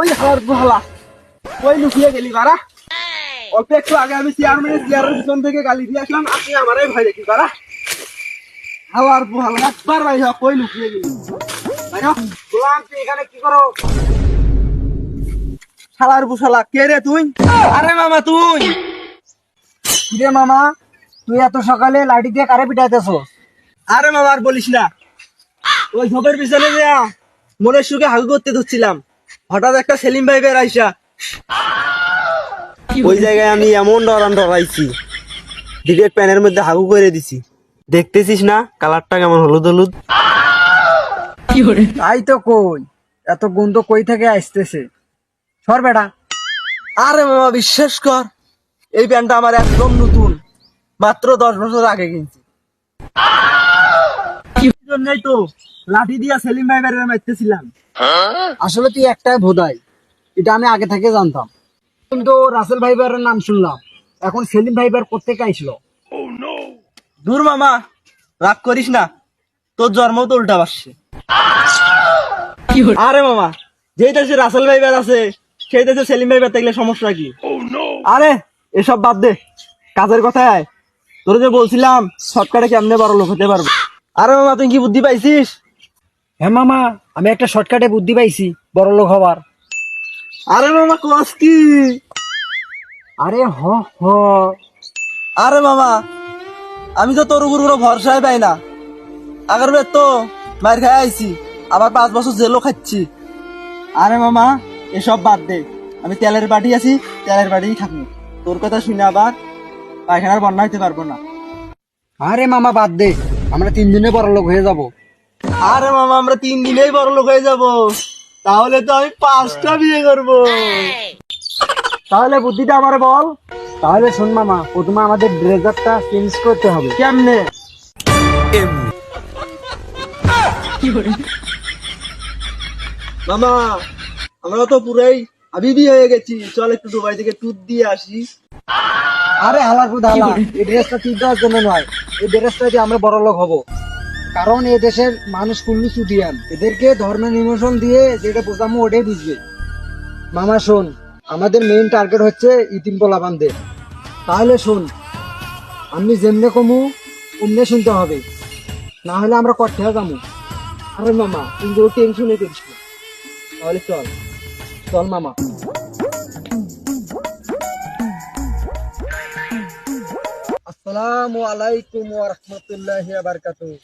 ওই হালার বহালা ওই লুকিয়ে গেলি বারা অল্প একটু আগে আমি চেয়ারম্যানের চেয়ারের পিছন থেকে গালি দিয়ে আসলাম, আপনি আমারই ভয় দেখি বারা হালার বহালা একবার ভাই হোক, ওই লুকিয়ে গেলি। ভাই হোক, গোলাম, তুই এখানে কি করো? শালার বুশালা কে রে তুই? আরে মামা, তুই? রে মামা? তুই এত সকালে লাঠি দিয়ে কারে পিটাইতেছ? আরে মামা, আর বলিস না। ওই ঝোপের পিছনে যা মনের সুখে হাগু করতে ধরছিলাম। হঠাৎ একটা সেলিম ভাই বের আইসা। ওই জায়গায় আমি এমন ডরান ডরাইছি ডিরেক্ট প্যানের মধ্যে হাগু করে দিছি। দেখতেছিস না? কালারটা কেমন হলুদ হলুদ? তাই তো কই এত গন্ধ কই থেকে আসতেছে? সর বেটা। আরে মামা বিশ্বাস কর এই প্যান্টটা আমার একদম নতুন মাত্র দশ বছর আগে কিনছি। জন্যই তো লাঠি দিয়া সেলিম ভাই বের মারতেছিলাম। আসলে তুই একটাই ভোদাই এটা আমি আগে থেকে জানতাম। কিন্তু রাসেল ভাইবারের নাম শুনলাম। এখন সেলিম ভাইবার আইছিল দূর মামা রাগ করিস না। তোর জন্ম তো উল্টা বাসছে আরে মামা যেই দেশে রাসেল ভাইবার আছে সেই দেশে সেলিম ভাইবার থাকলে সমস্যা কি? আরে এসব বাদ দে। কাজের কথায় আয়। তোর যে বলছিলাম শর্টকাটে কেমনে বড় লোক হতে পারব? আরে মামা তুই কি বুদ্ধি পাইছিস? হ্যাঁ মামা আমি একটা শর্টকাটে বুদ্ধি পাইছি বড় লোক হবার। আরে মামা কস কি? আরে হ হ। আরে মামা আমি তো তোর উপর কোনো ভরসাই পাই না। আগের বার তো মার খাই আইছি আবার পাঁচ বছর জেলও খাচ্ছি। আরে মামা এসব বাদ দে। আমি তেলের বাটি আছি তেলের বাটিই থাকব। তোর কথা শুনে আবার পায়খানার বন্যা হইতে পারব না। আরে মামা বাদ দে। আমরা তিন দিনে বড় লোক হয়ে যাব। আরে মামা আমরা তিন দিনেই বড় লোক হয়ে যাব। তাহলে তো আমি পাঁচটা বিয়ে করব। তাহলে বুদ্ধিটা আমার বল। তাহলে শোন মামা প্রথমে আমাদের ব্লেজারটা চেঞ্জ করতে হবে। কেমনে? মামা আমরা তো পুরাই হাবিবি হয়ে গেছি। চল একটু দুবাই থেকে ট্যুর দিয়ে আসি। আরে হালার ফুদ হালা। এই ড্রেসটা ঠিক দেওয়ার জন্য নয়। এই ড্রেসটা দিয়ে আমরা বড় লোক হব। কারণ এই দেশের মানুষ কুল্লু চুটিয়ান এদেরকে ধর্মের নিমোশন দিয়ে যেটা বোঝামো ওটাই বুঝবে। মামা, শোন, আমাদের মেইন টার্গেট হচ্ছে ইতিম পোলাবানদের তাহলে শোন, আমি যেমনে কমু, অমনে শুনতে হবে। না হলে আমরা কঠে যাব আরে মামা, তুই কোনো টেনশনে করিস তাহলে চল। চল মামা। আসসালামু আলাইকুম ওয়া রাহমাতুল্লাহি ওয়া বারাকাতুহু।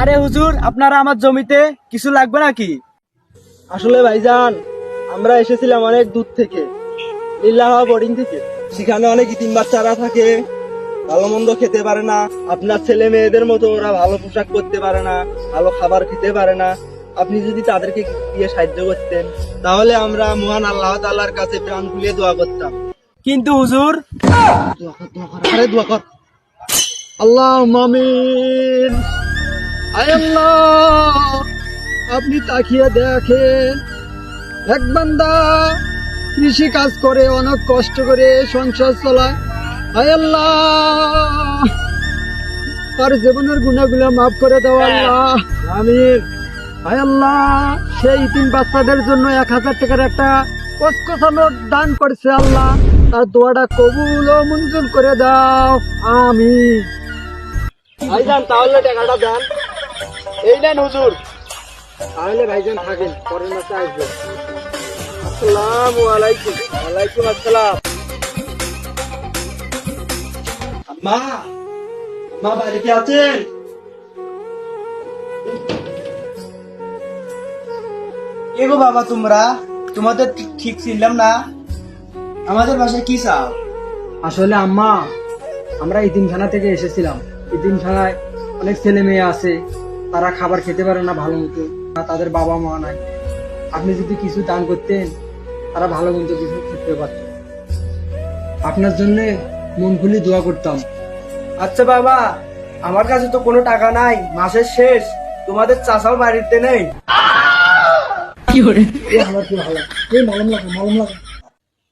আরে হুজুর আপনারা আমার জমিতে কিছু লাগবে নাকি? আসলে ভাইজান আমরা এসেছিলাম অনেক দূর থেকে লিল্লাহ বোর্ডিং থেকে। সেখানে অনেক ইতিম বাচ্চারা থাকে ভালো মন্দ খেতে পারে না। আপনার ছেলে মেয়েদের মতো ওরা ভালো পোশাক করতে পারে না ভালো খাবার খেতে পারে না। আপনি যদি তাদেরকে দিয়ে সাহায্য করতেন তাহলে আমরা মহান আল্লাহ তাআলার কাছে প্রাণ খুলে দোয়া করতাম। কিন্তু হুজুর দোয়া কর দোয়া কর। আরে দোয়া কর আল্লাহ মামিন আল্লাহ আপনি তাকিয়ে দেখেন। এক বান্দা কৃষি কাজ করে অনেক কষ্ট করে সংসার চালায়। আয় আল্লাহ আর জীবনের গুণাগুলো মাফ করে দাও আল্লাহ। আয় আল্লাহ সেই তিন বাচ্চাদের জন্য এক হাজার টাকার একটা দান করছে আল্লাহ। তার দোয়াটা কবুল ও মঞ্জুর করে দাও। আমি ভাইজান তাহলে টাকাটা দেন। এই নেন হুজুর। তাহলে ভাইজান থাকেন পরের মাসে আসবেন। আসসালামু আলাইকুম। ওয়ালাইকুম আসসালাম। মা মা বাড়িতে আছেন? কে গো বাবা তোমরা তোমাদের ঠিক- ঠিক চিনলাম না। আমাদের বাসায় কি চাও? আসলে আম্মা আমরা ইতিমখানা থেকে এসেছিলাম। ইতিমখানায় অনেক ছেলে মেয়ে আছে তারা খাবার খেতে পারে না ভালো মতো তাদের বাবা মা নাই। আপনি যদি কিছু দান করতেন তারা ভালো মতো কিছু খেতে পারত। আপনার জন্য মন খুলি দোয়া করতাম। আচ্ছা বাবা আমার কাছে তো কোনো টাকা নাই মাসের শেষ তোমাদের চাষাও বাড়িতে নেই। এ হালার কি হালার এই মলম লাগা মলম লাগা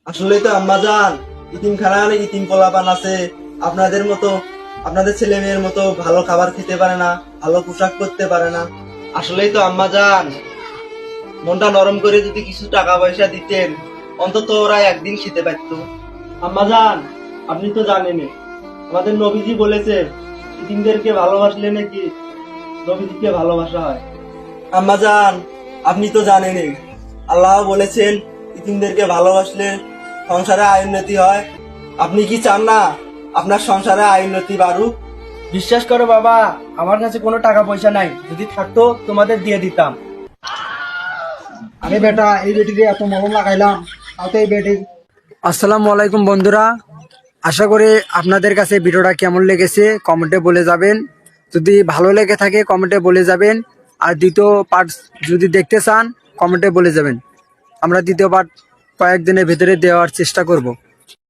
আসলে তো আম্মা যান ইতিম খানা অনেক ইতিম পোলাপান আছে। আপনাদের মতো, আপনাদের ছেলে মেয়ের মতো ভালো খাবার খেতে পারে না, ভালো পোশাক করতে পারে না। আসলেই তো আম্মা যান মনটা নরম করে যদি কিছু টাকা পয়সা দিতেন, অন্তত ওরা একদিন খেতে পারতো। আম্মাজান আপনি তো জানেনই আমাদের নবীজি বলেছে, ইতিমদেরকে ভালোবাসলে নাকি নবীজিকে ভালোবাসা হয়? আম্মাজান আপনি তো জানেনই, আল্লাহ বলেছেন, ইতিমদেরকে ভালোবাসলে সংসারে আয় উন্নতি হয়। আপনি কি চান না আপনার সংসারে আয় উন্নতি বাড়ুক? বিশ্বাস করো বাবা আমার কাছে কোনো টাকা পয়সা নাই। যদি থাকতো তোমাদের দিয়ে দিতাম। আরে বেটা এই বেটিতে এত মলম লাগাইলাম তাতে এই বেটি আসসালামু আলাইকুম বন্ধুরা। আশা করি আপনাদের কাছে ভিডিওটা কেমন লেগেছে কমেন্টে বলে যাবেন। যদি ভালো লেগে থাকে কমেন্টে বলে যাবেন। আর দ্বিতীয় পার্ট যদি দেখতে চান কমেন্টে বলে যাবেন। আমরা দ্বিতীয় পার্ট কয়েকদিনের ভিতরে দেওয়ার চেষ্টা করব।